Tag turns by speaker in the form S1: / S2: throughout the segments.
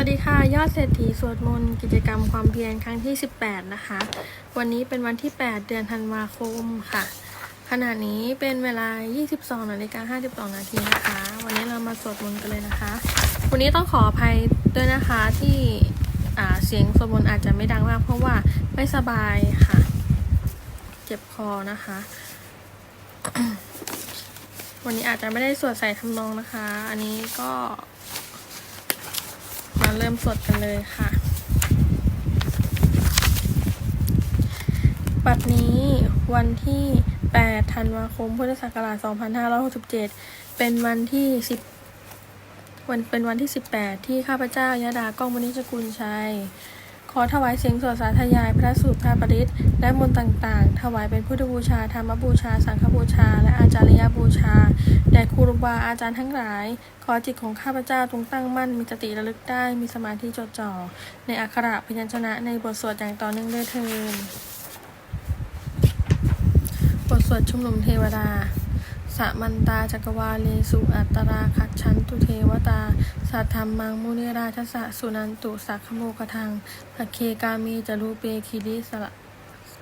S1: วัสดีค่ะ ยอดเศรษฐีสวดมนต์กิจกรรมความเพียรครั้งที่ 18 นะคะ วันนี้เป็นวันที่ 8 เดือนธันวาคมค่ะ ขณะนี้เป็นเวลา 22นาฬิกา52 นาทีนะคะ วันนี้เรามาสวดมนต์กันเลยนะคะ วันนี้ต้องขออภัยด้วยนะคะที่เสียงสวดมนต์อาจจะไม่ดังมากเพราะว่าไม่สบายค่ะ เจ็บคอนะคะ วันนี้อาจจะไม่ได้สวดใส่ทำนองนะคะ อันนี้ก็ มาเริ่มสดกันเลยค่ะ บัดนี้วันที่ 8 ธันวาคม พุทธศักราช 2567 เป็นวันที่ 10 วันเป็นวันที่ 18 ที่ข้าพเจ้ายาดาก้องมณิจกุลชัย อถวายเสียงสวดสาธยายพระสูตรพระปริตและมนต์ต่างๆ ถวายเป็นพุทธบูชา ธรรมบูชา สังฆบูชา และอาจารยบูชา แด่ครูบาอาจารย์ทั้งหลาย ขอจิตของข้าพเจ้าจงตั้งมั่น มีสติระลึกได้ มีสมาธิจดจ่อ ในอักขระพยัญชนะในบทสวดอย่างต่อเนื่องด้วยเทินบทสวดชุมนุมเทวดา สมันตาจักรวาเลสุอัตตราคัจฉันตุเทวตา สัทธรรมังมุนิราชสะสุนันตุสักขโมกทังอเคกามีจรูเปคิริสละ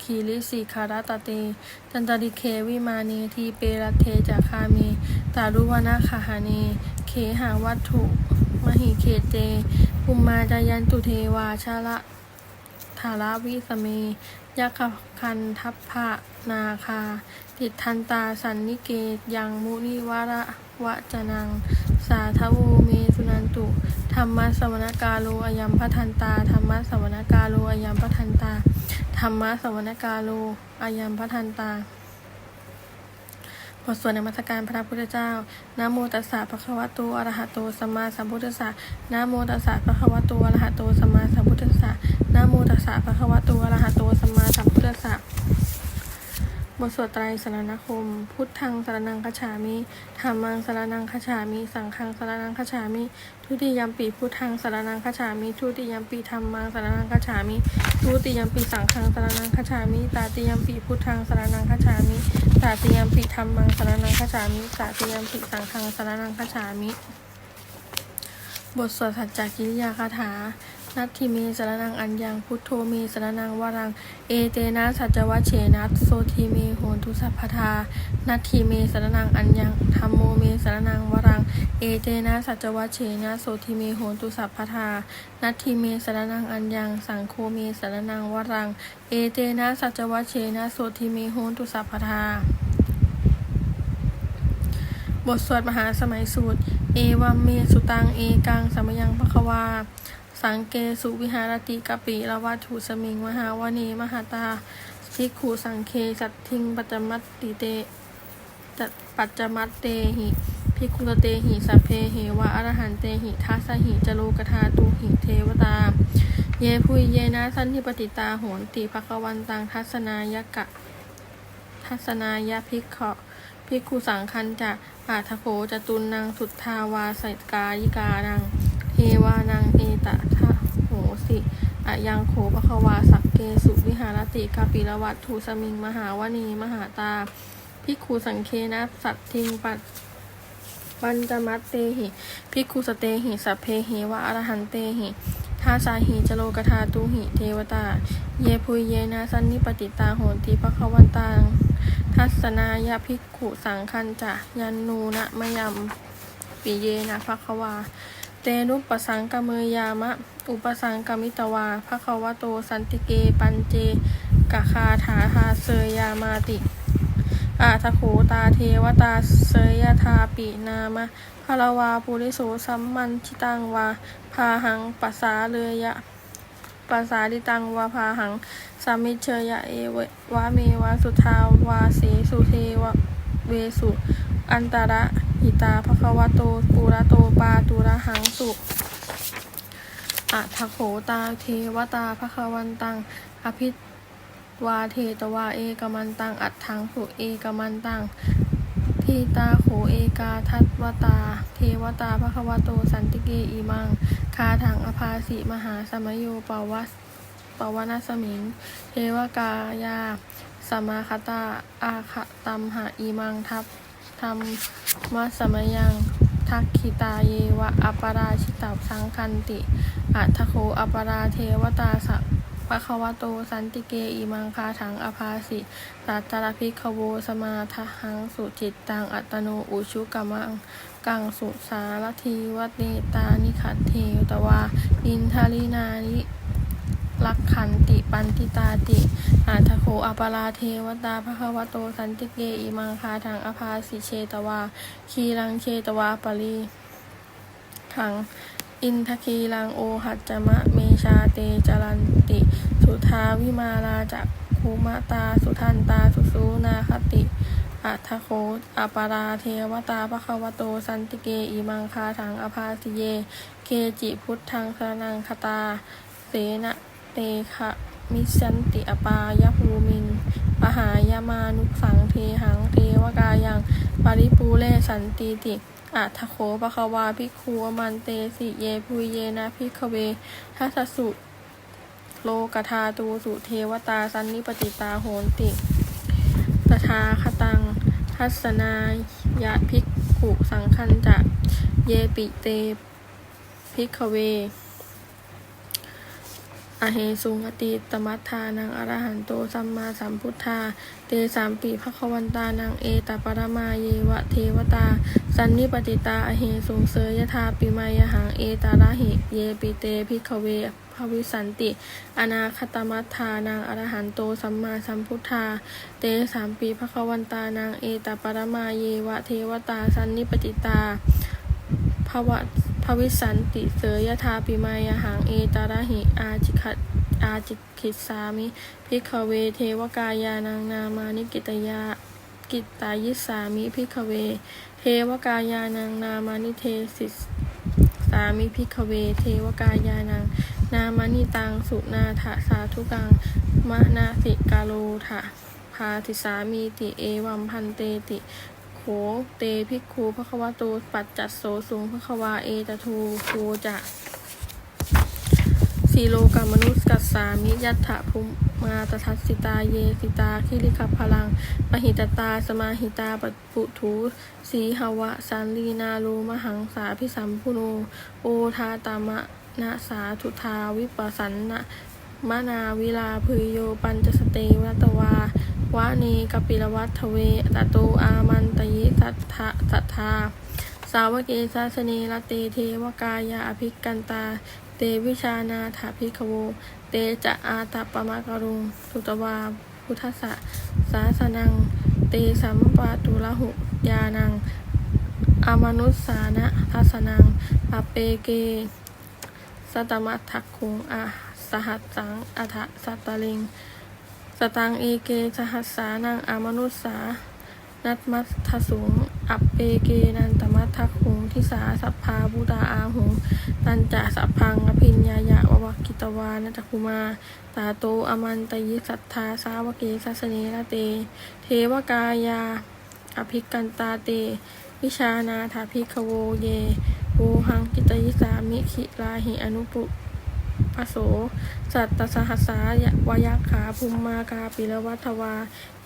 S1: คีริสีคารตเต จันตริเควิมาเนทีเปรเทจาคาเมตารุวนาคาหาเนเคหาวัตถุ มหิเคเตภูมมาจายันตุเทวาชาละธาราวิสเมยักขคันทัพพะ นาคา ติดทันตาสันนิเกตยังมุนิวระวะจนัง สาทวูเมสุนันตุ ธรรมะสวนกาโลอายัมพทันตา ธรรมะสวนกาโลอายัมพทันตา ธรรมะสวนกาโลอายัมพทันตาบทสวดในมัสการพระพุทธเจ้านะโมตัสสะภะคะวะโต อะระหะโต สัมมาสัมพุทธัสสะนะโมตัสสะภะคะวะโต อะระหะโต สัมมาสัมพุทธัสสะนะโมตัสสะภะคะวะโต อะระหะโต สัมมาสัมพุทธัสสะ บทสวดไตรสรณคม พุทธังสรนังคฉามิธรรมังสรนังคฉามิ สังฆังสรนังคฉามิ ทุติยมปีพุทธังสรนังคฉามิ ทุติยมปีธรรมังสรนังคฉามิ ทุติยมปีสังฆังสรนังคฉามิ ตาติยมปีพุทธังสรนังคฉามิตาติยมปีธรรมังสรนังคฉามิ ตาติยมปีสังฆังสรนังคฉามิ บทสวดสัจจกิริยาคาถา นัตถิเมสรนังอัญญังพุทโธเมสรนังวรัง เอเตนะสัจจวัชเฉนัสโสทีเมโหนทุสัพพทา นัตถิเมสรนังอัญญังธรรมโมเมสรนังวรัง เอเตนะสัจจวัชเฉนะโสทีเมโหนตุสัพพทา นัตถิเมสรนังอัญญังสังโฆเมสรนังวรัง เอเตนะสัจจวัชเฉนะโสทีเมโหนตุสัพพทาบทสวดมหาสมัยสูตร เอวัมเมสุตัง เอกังสมยังพะควา สังเกสุวิหารติกปิละวัตถุสมิง มหาวเนมหาตาภิกขุสังเคสัตทิงปัจจมัตติเตจัตปัจจมัตเตหิภิกขุเตหิสัพเพเหวะอรหันเตหิทัสหิจโลกธาตุหิเทวตา เยพุยเยนะสันทิปติตาโหนติภควันตังทัศนายกะ ทัศนายะภิกขะภิกขุสังคันจะอาทโขจตุนนางสุทธาวาสกายิกานัง เทวานังเอตทะโหสิอะยังโขปะควาสักเกสุวิหารติกาปิรวัตถุสมิงมหาวณีมหาตาภิกขุสังเคนะสัตทิงปัจปัญจมัตเตหิภิกขุสเตหิสัพเพหิวะอรหันเตหิทาสาหิจโลกธาตุหิเทวตา เยพุยเยนะสันนิปติตาโหติภควันตังทัศนายาภิกขุสังคันจะยันนูนะมยัมปิเยนะภควา เตนุปสังกเมยามะ อุปสังกมิตวาภควโตสันติเกปัญเจกะคาถาทาเสยยามาติอาทโขตาเทวตาเสยยทาปินามะพลวาปุริโสสัมมันชิตังวาพาหังปัสสาเรยะปัสสาดิตังวาพาหังสามิเชยะเอเววะเมวะสุทาวาเสสุเทวะเวสุ อันตระ หิตาภควโตปุระโตปาตุระหังสุอัทโขตาเทวตาภควันตัง อภิวาเทตวาเอกมันตัง อัตถังสุเอกมันตังทีตาโขเอกาทัตวตา เทวตาภควโตสันติเกอิมัง คาถังอภาสิมหาสมโยปวัสปวนาสมิง เทวกายาสมาคตาอาคตัมหาอีมังทัพ ธรรมมัสมยัง ทักขิตาเยวะอัปปราชิตาสังคันติอัทโคอัปปราเทวตาสัปะควะโตสันติเกอิมังคาถังอภาสิตัตระพิกขโวสมาทหังสุจิตตังอัตโนอุชุกมัง กังสุสารทีวัตตานิขัตเทวตวาอินทารินานิ ลักขันติปันติตาติ อาทโคอัปปาราเทวตาภควโตสันติเกอิมังคาทังอภาสิเชตวา คีรังเชตวาปรีทัง อินทคีรังโอหัจจมะเมชาเตจรันติ สุทาวิมาลาจักภูมตาสุทันตาสุสูนาคติอัทโคอัปปาราเทวตาภควโตสันติเกอิมังคาทังอภาสิเย เกจิพุทธังสรนังคตา เสนะ เตคะมิสันติอปายภูมิน ปหายามานุสังเทหังเทวกายังปริปูเลสันติติอัทโขปะคะวาภิกขุอมันเตสิเยพุยเยนะภิกขเวทัสสุ โลกธาตูสุเทวตาสันนิปติตาโหนติตถาคตังทัศนายะภิกขุสังคันจะ เยปิเตภิกเว อเหสุงอติตมัฏฐานังอรหันโตสัมมาสัมพุทธา เตสามปีภควันตานังเอตปรมาเยวะเทวตา สันนิปติตาอเหสุงเสยธาปิมายหังเอตาระหิเยปิเตพิขเวภวิสันติ อนาคตมัฏฐานังอรหันโตสัมมาสัมพุทธา เตสามปีภควันตานังเอตปรมาเยวะเทวตาสันนิปติตาภวะ ภวิสันติเสยยธาปิมายหังเอตาระหิอาจิคัตอาจิคิสามิพิกขเวเทวกายานังนามานิกิตยากิตายิสามิพิกขเว เทวกายานังนามานิเทสิสามิพิกขเว เทวกายานังนามานิตังสุนาถาสาธุกังมะนาสิกาโลทะพาติสามีติเอวัมพันเตติ โขเตภิกขุพระควโตปัจจัสโสสุงพระควาเอตทูโคจะสีโลกามนุสกัสสามิยัตถะภูมาตทัสสิตาเยสิตาคิริขับพลังปหิตตาสมาหิตาปปุถูสีหวะสันลีนาโลมหังสาพิสัมพุโนโอทาตามะนะสาธุทาวิปัสสันนะมะนาวิลาภยโยปัญจสเตวัตวา วะเนกปิลวัตเวตโตอามันตยิสัทธะสัทธา สาวกเกสาสเนละเตเทวกายาอภิกันตา เตวิชานาถาภิกขโว เตจะอาตปมะกรุง สุตวาพุทธะสาสนัง เตสัมปะตุละหุยานังอามนุสสานะทัสนังปเปเก สตมัตถักคุงอาสหัสสังอัฏฐสัตตลิง สตังเอเกสหัสสานังอามนุสสา นัตมัทสุงอัปเปเกนันตมัทักหุงทิสาสัพพาบุตาอาหุงตันจะสัพพังอภิญญายะววกิตวานัจคุมา ตาโตอมันตยิสัทธาสาวเกสัสเนละเต เทวกายา อภิกันตาเต วิชานาถาภิกขโวเยโวหังกิตยิสามิขิลาหิอนุปุ ปโส สัตตสหัสสายวยักขาภูมมากาปิลวัทวา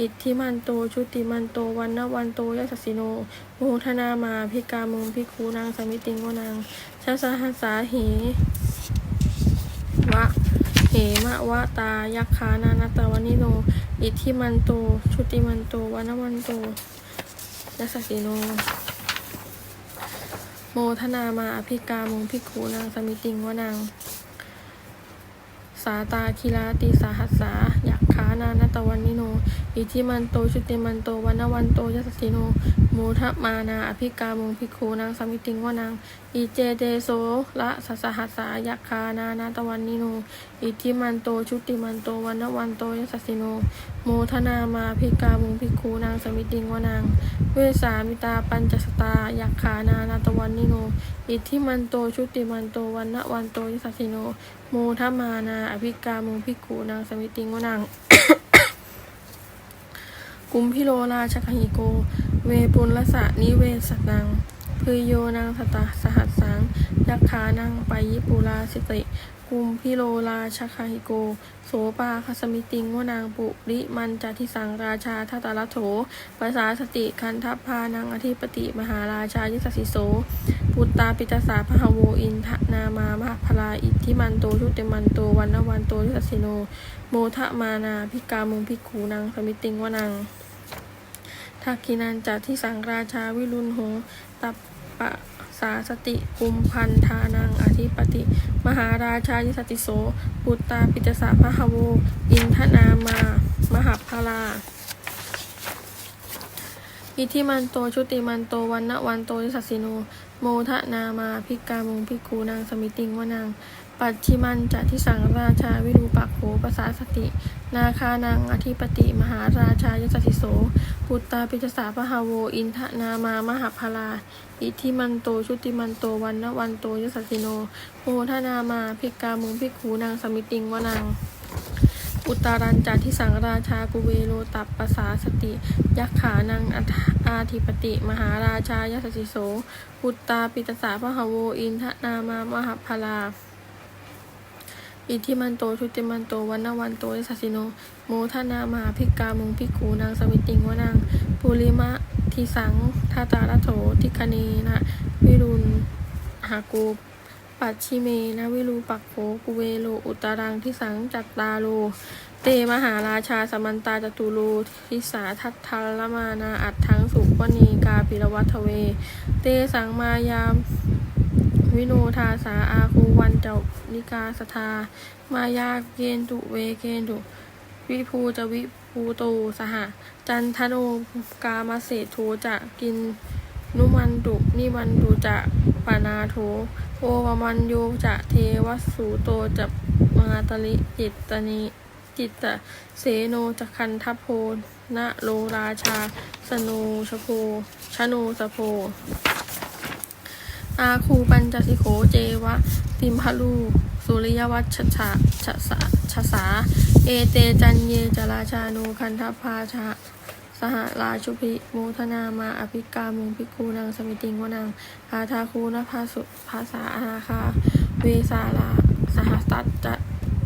S1: อิทธิมันโต ชุติมันโต วันนวันโตยัสสิโนโมทนามาพิกามุงพิคูนางสมิติงวนางชาสหัสสาเหวะเหมะวะตา ยักขานานตวนิโน อิทธิมันโต ชุติมันโต วันนวันโตยัสสิโนโมทนามาอภิกามุงพิคูนางสมิติงวนาง สาตาคิราติสาหัสสาอยากขานานตวันนิโน อิทิมันโตชุติมันโตวันนวันโตยัสสิโนโมทมานาอภิกามุงพิคูนางสมิติงวานางอิเจเตโสละสัสหัสสายักขานานาตวันนิโนอิทิมันโตชุติมันโตวันนวันโตยัสสิโนโมทนามาภิกามุงพิคูนางสมิติงวานางเวสามิตาปัญจสตายักขานานาตวันนิโนอิทิมันโตชุติมันโตวันนวันโตยัสสิโนโมทมานาอภิกามุงพิกูนางสมิติงวานาง กุมพิโลราชคหิโก เวปุลสะนิเวสนังพืโยนังสตาสหัสสังยักขานังไปยิปุราสิติกุมพิโลราชคาหิโก โสปาคสมิติงวนางปุริมันจทิสังราชาทัตตรัตโถภาษาสติคันทัพพานังอธิปติมหาราชายุสสิโส ปุตตาปิตาสาพหโวอินทนามามหพลาอิทธิมันโตชุติมันโตวันนวันโตยุสสิโน โมทะมานาพิกามุงพิกูนางสมิติงวนัง ทักขินันจัตที่สังราชาวิรุณหงตัปปะสาสติกุมพันธานังอธิปติ มหาราชายิสติโสปุตตาปิตสาพหโว อินทนามามหพลาอิทิมันโตชุติมันโตวันนวันโตยิสัสสิโน โมทะนามาพิกามุงพิกูนางสมิติงวนังปัจฉิมันจะที่สังราชาวิรูปักโขปสาสติ นาคานังอธิปติมหาราชายสสิโส ปุตตาปิจสาพหาโว อินทนามามหพลา อิทิมันโต ชุติมันโต วันนวันโตยสสสิโนโมทนามาพิกามุงพิกขูนางสมิติงวนังอุตารันจัที่สังราชากุเวโลตัปปสาสติ ยักขานังอาธิปติ มหาราชายสสิโสปุตตาปิตสาพหาโว อินทนามามหพลา อิทธิมันโต ชุติมันโต วันนวันโตสัสิโน โมทนามหาภิกามุงภิกขูนางสมิติงวนังปุริมะทิสังทาตาลโถทิคเนนะ วิรุณหากูปัจฉิเมนะวิรูปักโขกุเวโล อุตรังทิสังจัตตาโล เตมหาราชาสมันตาจตุโลทิสาทัตทารมานาอัดทังสุวณีกาปิรวัตเว เตสังมายาม วิโนทาสาอาคูวันเจ้านิกาสทามายาเกนตุเวเกนตุวิภูจะวิภูโตสหจันทโนกามาเศโทจะกินนุมันตุนิมันตุจะปานาโถโอวมันโยจะเทวสูโตจะมาตลิจิตตนิจิตตเสโนจะคันทัพโพนะโลราชา สโนชโพชโนสโพ อาคูปัญจสิโขเจวะ ติมพลู สุริยวัชชะชะสาชะสา เอเตจันเยจราชานูคันทพาชะสหราชุพิโมทนามาอภิกามุงพิกูนางสมิติงวนังอาทาคูนภาสุภาษาอาคา เวสาลาสหตัดจะ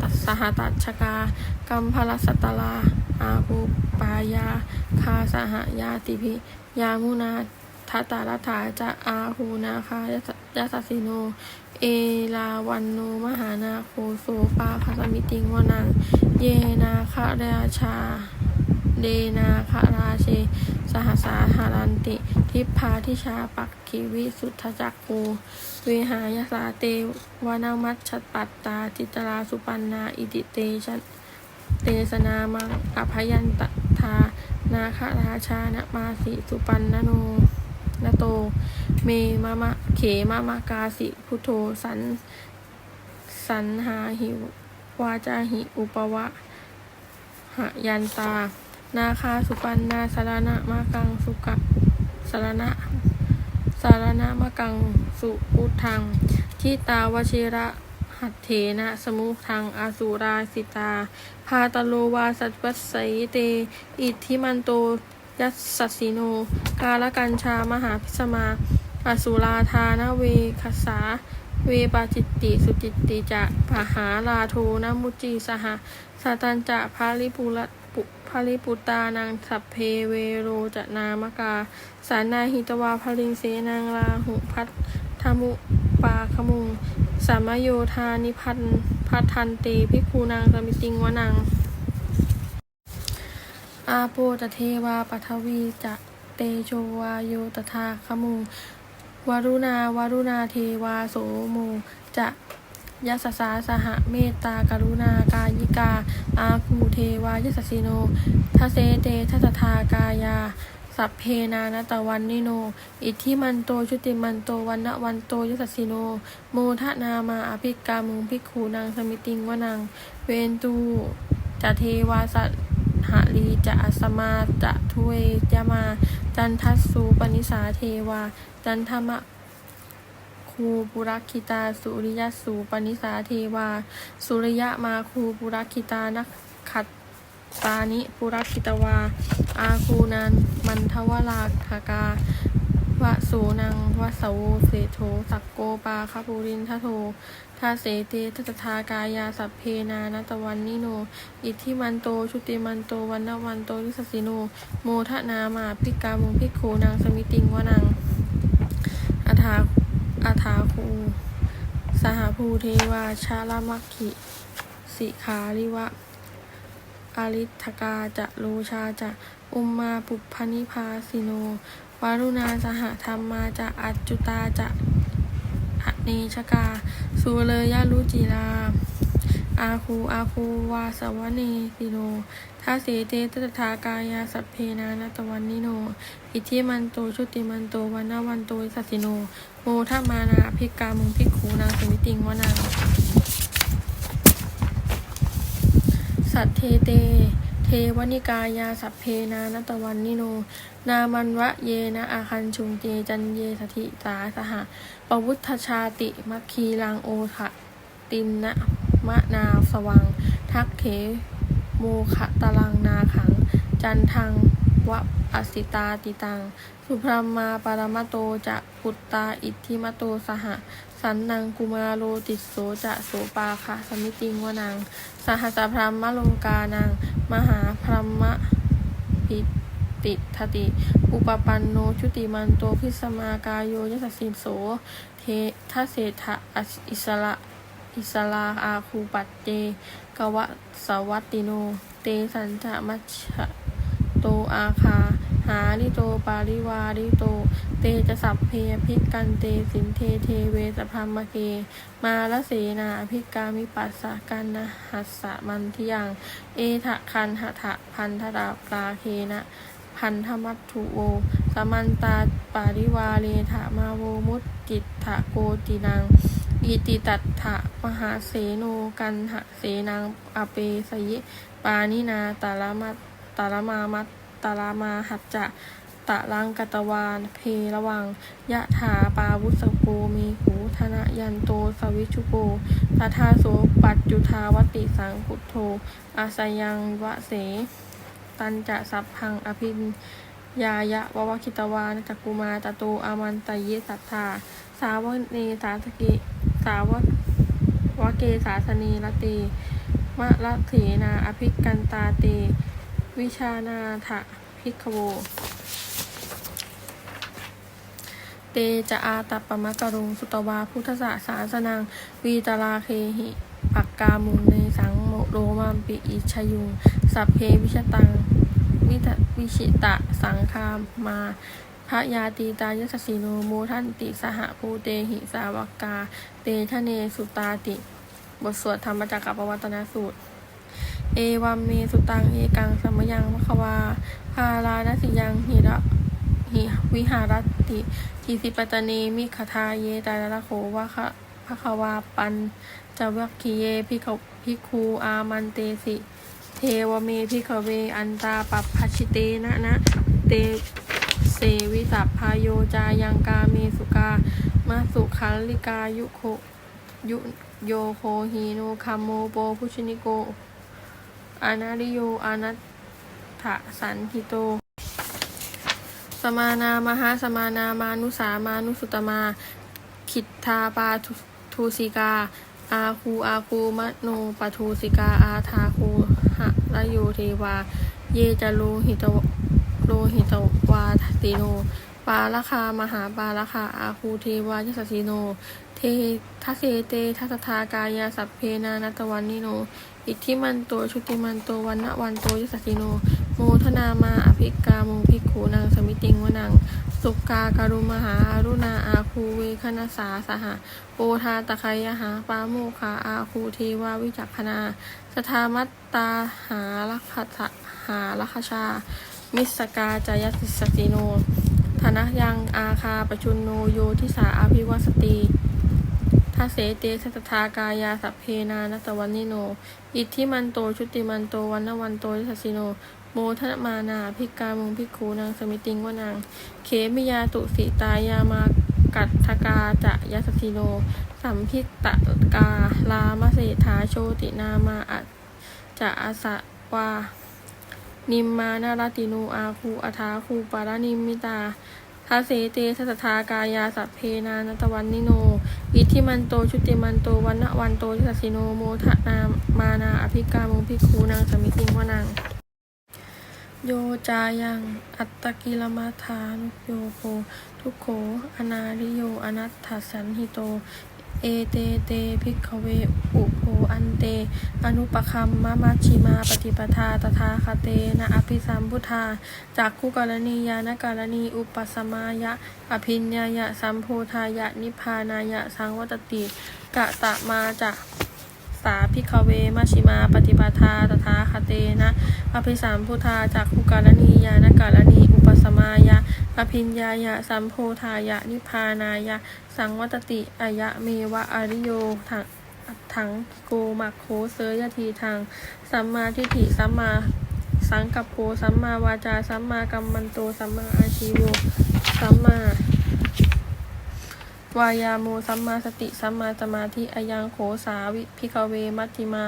S1: ตัสหตัดชกา กัมพลสตลา อาคูปายา คาสหยาติพิยามุนา ทัตตารัฐาจะอาหูนาคายสยสสสิโน เอลาวันโนมหานาโคโซปาพัสมิติงวนัง เยนาคาราชา เดนาคาราเช สหสาหารันติ ทิพพาทิชาปักขีวิสุทธจักโกเวหายสาเตวานามัชชปัตตาจิตราสุปันนา อิติเตชะเตสนามังอภยันตทานาคราชานะมาสิสุปันนโน นาโต เมมะมะเขมะมะกาสิ พุทโธสัน สันหาหิววาจาหิ อุปวะหยันตา นาคาสุปันนาสารณะมากังสุกะสารณะสารณะมะกังสุอุทังทิตาวชิระหัตเถนะสมุทังอาสุราสิตา พาตโลวาสัจวัสไสเต อิทธิมันโต ยัสสีโน กาลกัญชามหาพิสมา อสุราธานเวคสา เวปาจิตติสุจิตติจะปหาลาโทนมุจีสหสตันจะภาลิปุระปุภาลิปุตานังสัพเพเวโรจะนามกา สานาหิตวาพลิงเสนางลาหุพัทธมุปาขมุงสามโยธานิพันพัทันเตพิคูนางสมิติงวนัง อาโปตเทวาปทวีจะเตโชวาโยตถาคมุงวารุณาวารุณาเทวาโสโมจะยัสสาสหเมตตากรุณากายิกา อาคูเทวายัสสิโนทเสเตทัสทากายา สัพเพนานตะวันนิโน อิทธิมันโตชุติมันโตวันนะวันโตยัสสสิโน โมทะนามาอภิกามุงพิกขูนางสมิติงวนังเวนตูจะเทวาสัต หะลีจะอัสมาจะทุเวยมา จันทัสสูปนิสาเทวา จันธมะคูปุรักิตา สุริยสูปนิสาเทวา สุริยะมาคูปุรักิตานักขัดตานิปุรักิตวา อาคูนันมันทวราคากา วะโสนังวะสโวเสโทสักโกปาคาปุรินทโททาเสเตทัตถากายาสัพเพนานัตวันนิโน อิทธิมันโตชุติมันโตวันนวันโตวิสสิโน โมทนามาพิกามุงพิกขูนางสมิติงวนังอาถาอาถาคูสหภูเทวาชาลมัคคิสิขาริวะอาริทกาจะโลชาจะ อุมมาปุพพนิพาสิโน วารุณาสหธรรมมาจะอัจจุตาจะอเนชกา สุเลยาลุจิราอาคูอาคูวาสวเนติโนทาเสเตตถากายาสัพเพนานตวันนิโน อิทิมันโตชุติมันโตวันนาวันโตสัสิโน โมทามานาภิกามุงภิกขูนางสมิติงวนังสัตเทเต เทวนิกายาสัพเพนานตวันนิโน นามันวะเยนะอาคันชุงเจจันเยสถิสาสหะปวุฒชาติมัคคีลังโอทะตินนะมะนาสวัง ทักเขโมขะตะลังนาขัง จันทังวะอสิตาติตัง สุพรมมาปรมโตจะปุตตาอิทธิมโตสหะ สันนังกุมาโรติโสจะโสปาคะสมิติงวนัง สหัสพรหมโลกานัง มหาพรหมปิติทติ อุปปันโนชุติมันโตพิสมากายโยยสสสิโส เททเศรษฐะอิสระอิสลาอาคูปัตเจกวะสวัตติโน เตสัญจะมัชโตอาคา หาลิโตปาริวาริโต เตจะสัพเพพิกกันเตสินเทเทเวสพรมเก มาละเสนาภิกามิปัสสะกันนะหัสสะมันทิยัง เอทะคันหะทะพันธดาปลาเคนะพันธมัตถุโวสมันตาปาริวาเลถะมาโวมุตจิตถะโกตินังอิติตัตถะมหาเสโนกันหะเสนังอเปสยิปานินาตาลมัตตาลมามัต ตาลามาหัจจะตะลังกตวานเพระวัง ยะถาปาวุสโกมีหูธนะยันโตสวิชุโกตถาโสปัจจุทาวติสังกุโธอาสยังวะเส ตันจะสัพพังอภินยายะววคิตวานจักกุมาตะโตอามันตยิสัทธา สาวเนสาสกิ สาววเกสาสนีละเตมะละเถนาอภิกันตาเต วิชานาถะพิกโว เตจะอาตัปปมะกรุง สุตวาพุทธสสาสนังวีตราเคหิปักกามุงในสังโมโรมามปิอิชยุง สัพเพวิชตังวิตวิชิตะสังคามมาพระยาตีตายสสิโนโมทันติสหภูเตหิสาวกา เตทะเนสุตาติ บทสวดธรรมจักรปวัตนสูตร เอวัมเมสุตัง เอกังสัมยังมะควาพาลานสิยังหิระหิวิหารติทีสิปตเนมิขทาเยตาละโขวะคะภควาปันจวัคคีเยพิขพิคูอามันเตสิ เทวเมพิขเวอันตาปัปพัชิเตนะนะเตเสวิสัพพายโยจายังกาเมสุกามาสุขันลิกายุโคยุโยโคฮีโนคัมโมโปพุชนิโก อนาริโยอานัตถสันทิโต สมานามหาสมานามานุสามานุสุตมาคิทธาปาทูสิกา อาคูอาคูมโนปทูสิกา อาทาคูหะระโยเทวา เยจะโลหิตวโลหิตวาติโน ปาลคามหาปาลคาอาคูเทวายสสสิโน เททัเสเตทัสทากายาสัพเพนานัตวันนิโน อิทธิมันโตชุติมันโตวันนะวันโตยสสสิโน โมทนามาอภิกามุภิกขูนางสมิติงวนัง สุกาการุมหาอารุณาอาคูเวคณสาสหะโปธาตะไคยหาปาโมคาอาคูเทวาวิจักขนาสทามัตตาหาลัคทะหาลัคชา มิสกาจายติสติโนธนะยังอาคาปชุนโนโยทิสาอภิวัสติ ทัสเสเตสัตถากายาสัพเพนานัตวันนิโน อิทธิมันโตชุติมันโตวันนวันโตยสสสิโน โมทนมานาภิกามุงภิกูนางสมิติงวานางเขมิยาตุสิตายามากัตถกาจะยัสสสิโน สัมพิตตกาลามเศรษฐาโชตินามาอจะอาสะวานิมมานารติโนอาคูอัฐาคูปารานิมิตา ทาเสเตทัสทากายาสัพเพนานตวันนิโน อิทิมันโตชุติมันโตวันนะวันโตสัสสิโนโมทะนามานาอภิกามุพิคูนางสมิติงวนัง โยจายังอัตตกิลมัทานุโยโคทุโขอนาริโยอนัตถสันหิโต เอเตเตภิกเวอุโภอันเต อนุปคัมมะมัชชิมาปฏิปทาตถาคเตนะอภิสัมพุทธาจากคุกรณียานกรณีอุปสมายะ อภิญญายะสัมโพธายะนิพานายะสังวัตติกะตะมาจะสาพิกเวมัชชิมาปฏิปทาตถาคเตนะอภิสามพุทธาจากคุการณียานการณีอุปสมายะอภิญญายะสัมโพธายะนิพานายะ สังวัตติอายะเมวะอริโยถังถังโกมักโคเสยทีทางสัมมาทิฏฐิสัมมาสังกัปโปสัมมาวาจาสัมมากัมมันโตสัมมาอาชีโวสัมมาวายาโมสัมมาสติสัมมาสมาธิอายังโขสาวิพิกเวมัตติมา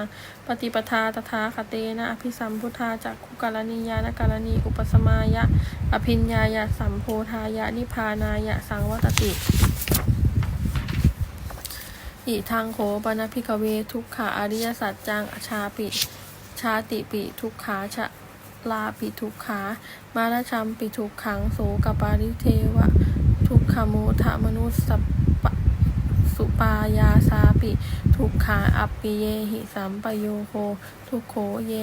S1: ปฏิปทาตถาคเตนะอภิสัมพุทธาจากคุกรณียานการณีอุปสมายะ อภิญญายะสัมโพธายะนิพานายะสังวัตติ อิทางโขปนพิกเวทุกขาอริยสัจจังอชาปิ ชาติปิทุกขาชะลาปิทุกขา มาราชัมปิทุกขังโสกปาริเทวะ ทุกขโมทะมนุสสปสุปายาสาปิ ทุกขาอัปปิเยหิสัมปโยโค ทุกโขเย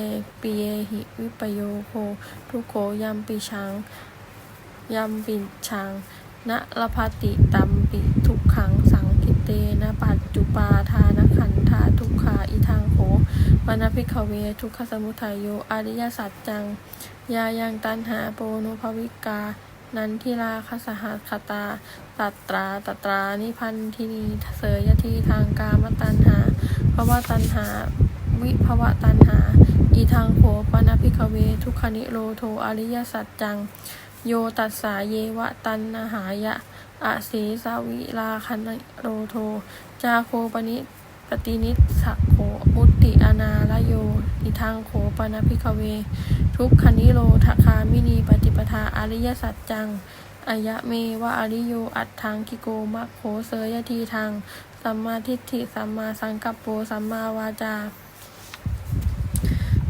S1: ปิเยหิวิปโยโค ทุกโขยัมปิชังยัมปิชัง นะละพติตัมปิทุกขังสังกิเตนะปัจจุปาทานขันธาทุกขาอิทังโขปนพิกเวทุกขสมุทัยโยอริยสัจจัง ยายังตันหาโปโนภวิกา นันทิราคสหัสคตา ตัตราตัตรานิพันธินีเสยทีทางกามตันหาภวตันหา วิภวตันหา อีทางโขปนพิกเวทุกขนิโรโทอริยสัจจัง โยตัสสาเยวะตันนหายะอาเสสาวิลาคันโรโท จาโคปนิปตินิสสะโขมุตติอนาลโยอิทังโขปนพิกเว ทุกขนิโรธคามินีปฏิปทาอริยสัจจังอายะเมวะอริโยอัตถังกิโกมะโขเสยทีทางสัมมาทิฏฐิสัมมาสังกัปโปสัมมาวาจา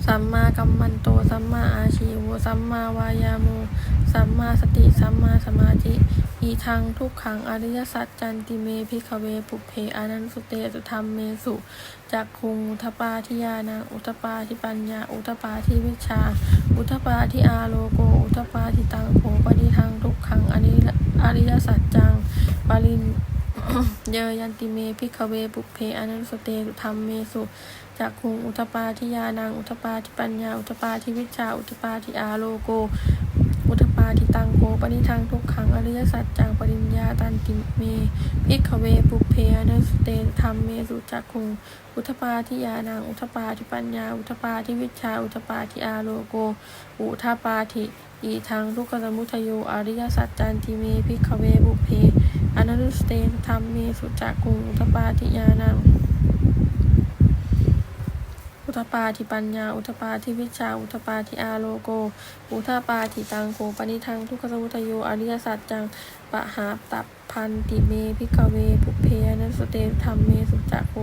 S1: สัมมากัมมันโต สัมมาอาชีวสัมมาวายาโม สัมมาสติ สัมมาสมาธิ อีทังทุกขังอริยสัจจันติเมพิขเวปุเพอนันสุเตสุธรรมเมสุจักคุงอุทปาทิยานังอุทปาทิปัญญา อุทปาทิวิชา อุทปาทิอาโลโก อุทปาทิตังโขปฏิทังทุกขังอริอริยสัจจังปารินเยยันติเมพิขเวปุเพอนันสุเตสุธรรมเมสุ จากคุงอุทปาทิยานังอุทปาทิปัญญาอุทปาทิวิชาอุทปาทิอาโลโก อุทปาทิตังโกปนิทังทุกขังอริยสัจจังปริญญาตันติเมพิกขเวปุเพอนัสเตธรรมเมสุจักคุงอุทปาทิยานังอุทปาทิปัญญา อุทปาทิวิชา อุทปาทิอาโลโก อุทปาทิอีทังทุกขสมุทโยอริยสัจจันติเมพิกขเวปุเพอนัสเตนธรรมเมสุจักคุงอุทปาทิยานัง ทปาทิปัญญา อุทปาทิวิชา อุทปาทิอาโลโก อุทปาทิตังโขปนิทังทุกขสมุทโยอริยสัจจังปะหาตับพันติเมพิกเวปุเพนัสเตธรรมเมสุจักโก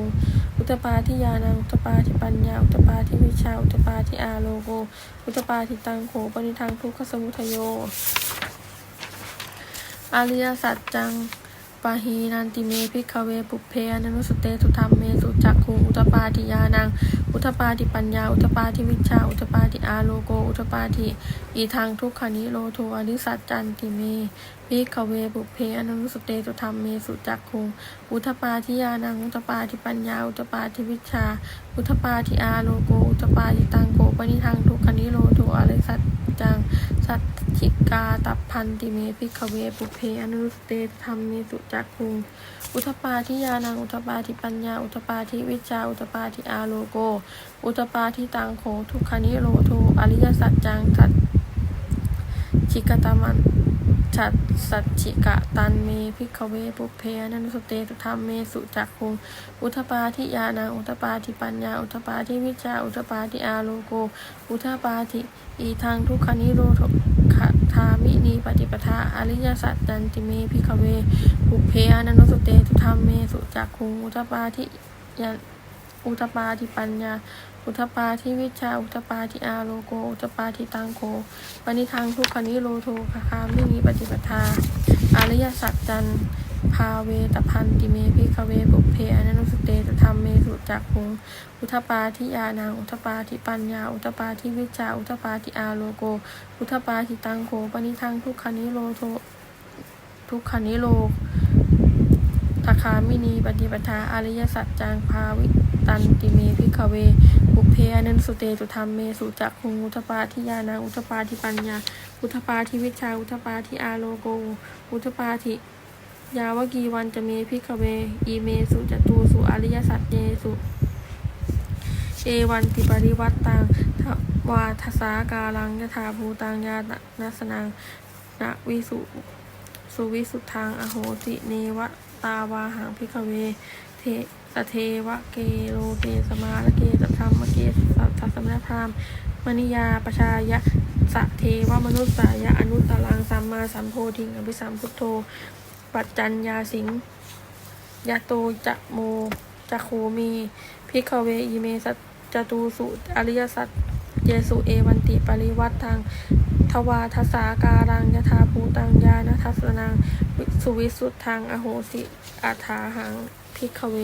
S1: อุทปาทิยานังอุทปาทิปัญญาอุทปาทิวิชาอุทปาทิอาโลโก อุทปาทิตังโขปนิทังทุกขสมุทโยอริยสัจจัง ปาหีนันติเมพิกเวปุเพอนันุสเตสุธรรมเมสุจักขุอุตปาทิยานัง อุตปาทิปัญญา อุตปาทิวิชา อุตปาทิอาโลโก อุตปาทิอีทางทุกขานิโรโทอริสัจจันติเม พิกเวปุเพอนันุสเตสุธรรมเมสุจักขุง อุทปาทิยานังอุทปาทิปัญญา อุทปาทิวิชา อุทปาทิอาโลโก อุทปาทิตังโกปนิทังทุกขนิโรโทอริสัจจัง สัตถิกาตัพันติเมพิกเวปุเพอนุสเตตธรรมเมสุจักคุง อุทปาทิยานังอุทปาทิปัญญา อุทปาทิวิชา อุทปาทิอาโลโก อุทปาทิตังโขทุกขนิโรโทอริยสัจจังสัตชิกตมัน สัตสัจฉิกะตันเมพิกเวปุเพนันตุสเตตุธรรมเมสุจักคุงอุทปาทิยานังอุทปาทิปัญญา อุทปาทิวิจา อุทปาทิอาโลโก อุทปาทิอีทางทุกขนิโรธขทามินีปฏิปทาอริยสัจจันติเมพิกเวปุเพนันตุสเตตุธรรมเมสุจักคุงอุทปาทิยาอุทปาทิปัญญา อุทปาทิวิชา อุทปาทิอาโลโก อุทปาทิตังโกปณิทังทุกขานิโรโทคาคามินีปฏิปทา อริยสัจจันพาเวตพันติเมพิคเวปุเพอนันตุสเตตธรรมเมสุจักคุงอุทปาทิยานังอุทปาทิปัญญา อุทปาทิวิชา อุทปาทิอาโลโก อุทปาทิตังโกปณิทังทุกขานิโรโททุกขานิโรทคามินีปฏิปทาอริยสัจจังภาวิ ตันติเมพิคเวบุเพอนันสุเตตุธรรมเมสุจักคุงอุทปาทิยานังอุทปาทิปัญญา อุทปาทิวิชาอุทปาทิอาโลโก อุทปาทิยาวกีวันจะเมพิกเวอีเมสุจตูสุอริยสัจเยสุเอวันติปริวัตตังทวาทสาการังยถาภูตังญาณนัสนังนะวิสุสุวิสุทธังอโหติเนวตาวาหังพิกเวเท สเทวะเกโลเกสมาลเกสธรรมเกสัทสมณพราหมณ์มณิยาประชายะสะเทวมนุษสายะอนุตตรังสัมมาสัมโพธิงอภิสัมพุทโธ ปัจจัญญาสิงยาโตจะโมจะโคมีพิกเวอีเมสจตูสุอริยสัจเยสุเอวันติปริวัตตังทวาทสาการังยถาภูตังญาณทัสสนังสุวิสุทธังอโหสิอัฏฐาหัง พิกเว